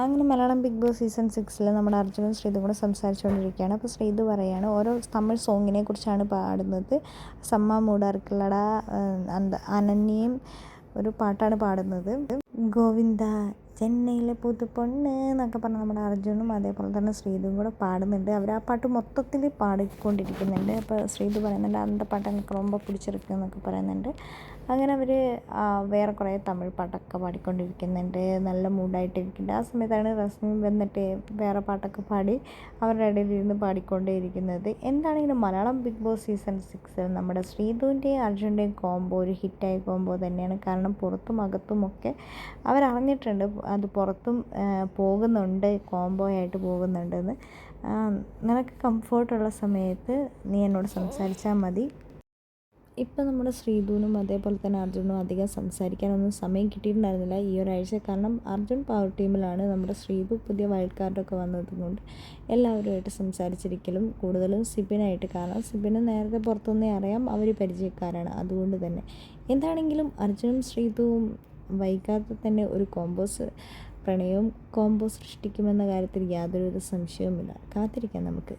അങ്ങനെ Malayalam big boss season സിക്സിൽ നമ്മുടെ അർജുനും ശ്രീതു കൂടെ സംസാരിച്ചുകൊണ്ടിരിക്കുകയാണ്. അപ്പോൾ ശ്രീതു പറയാണ് ഓരോ തമിഴ് സോങ്ങിനെ കുറിച്ചാണ് പാടുന്നത്. സമ്മ മൂടാർക്കുള്ളട അന്ത അനന്യയും ഒരു പാട്ടാണ് പാടുന്നത്. ഗോവിന്ദ ചെന്നൈയിലെ പുതു പൊണ്ണ് എന്നൊക്കെ പറഞ്ഞ് നമ്മുടെ അർജുനും അതേപോലെ തന്നെ ശ്രീതും കൂടെ പാടുന്നുണ്ട്. അവർ ആ പാട്ട് മൊത്തത്തിൽ പാടിക്കൊണ്ടിരിക്കുന്നുണ്ട്. അപ്പോൾ ശ്രീതു പറയുന്നുണ്ട് അതിന്റെ പാട്ട്? എനിക്ക് റൊമ്പ പിടിച്ചെടുക്കുക എന്നൊക്കെ പറയുന്നുണ്ട്. അങ്ങനെ അവർ വേറെ കുറേ തമിഴ് പാട്ടൊക്കെ പാടിക്കൊണ്ടിരിക്കുന്നുണ്ട്. നല്ല മൂഡായിട്ടിരിക്കുന്നുണ്ട്. ആ സമയത്താണ് റസ്മി വന്നിട്ട് വേറെ പാട്ടൊക്കെ പാടി അവരുടെ ഇടയിൽ ഇരുന്ന് പാടിക്കൊണ്ടേ ഇരിക്കുന്നത് എന്താണെങ്കിലും മലയാളം ബിഗ് ബോസ് സീസൺ സിക്സിൽ നമ്മുടെ ശ്രീതുവിന്റെയും അർജുന്റെയും കോംബോ ഒരു ഹിറ്റായ കോംബോ തന്നെയാണ്. കാരണം പുറത്തും അകത്തുമൊക്കെ അവരറിഞ്ഞിട്ടുണ്ട്. അത് പുറത്തും പോകുന്നുണ്ട് കോംബോ ആയിട്ട് പോകുന്നുണ്ടെന്ന് നിനക്ക് കംഫേർട്ടുള്ള സമയത്ത് നീ എന്നോട് സംസാരിച്ചാൽ മതി. ഇപ്പം നമ്മുടെ ശ്രീധുവിനും അതേപോലെ തന്നെ അർജുനും അധികം സംസാരിക്കാനൊന്നും സമയം കിട്ടിയിട്ടുണ്ടായിരുന്നില്ല. ഈ ഒരാഴ്ച കാരണം അർജുൻ പവർ ടീമിലാണ് നമ്മുടെ ശ്രീധു പുതിയ വൈൽഡ് കാർഡൊക്കെ വന്നതുകൊണ്ട് എല്ലാവരുമായിട്ട് സംസാരിച്ചിരിക്കലും കൂടുതലും സിബിനായിട്ട് കാരണം സിബിന് നേരത്തെ പുറത്തുനിന്നേ അറിയാം. അവർ പരിചയക്കാരാണ്. അതുകൊണ്ട് തന്നെ. എന്താണെങ്കിലും അർജുനും ശ്രീധുവും വൈകാതെ തന്നെ ഒരു കോമ്പോസ് പ്രണയവും കോമ്പോസ് സൃഷ്ടിക്കുമെന്ന കാര്യത്തിൽ യാതൊരുവിധ സംശയവുമില്ല. കാത്തിരിക്കാം നമുക്ക്.